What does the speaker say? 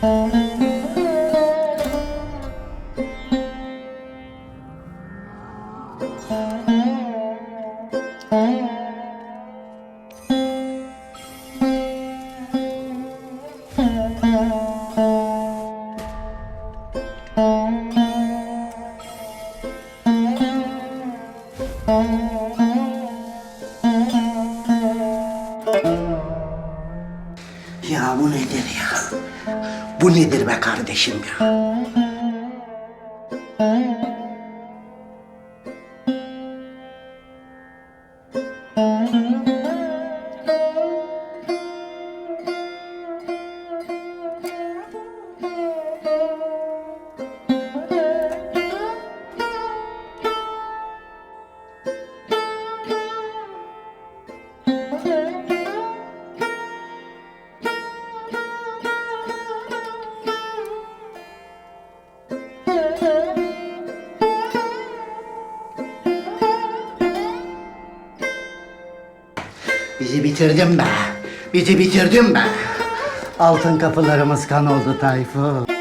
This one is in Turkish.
Ya bu nedir ya? Bu nedir be kardeşim ya? Bizi bitirdin be. Bizi bitirdin be. Altın kapılarımız kan oldu Tayfun.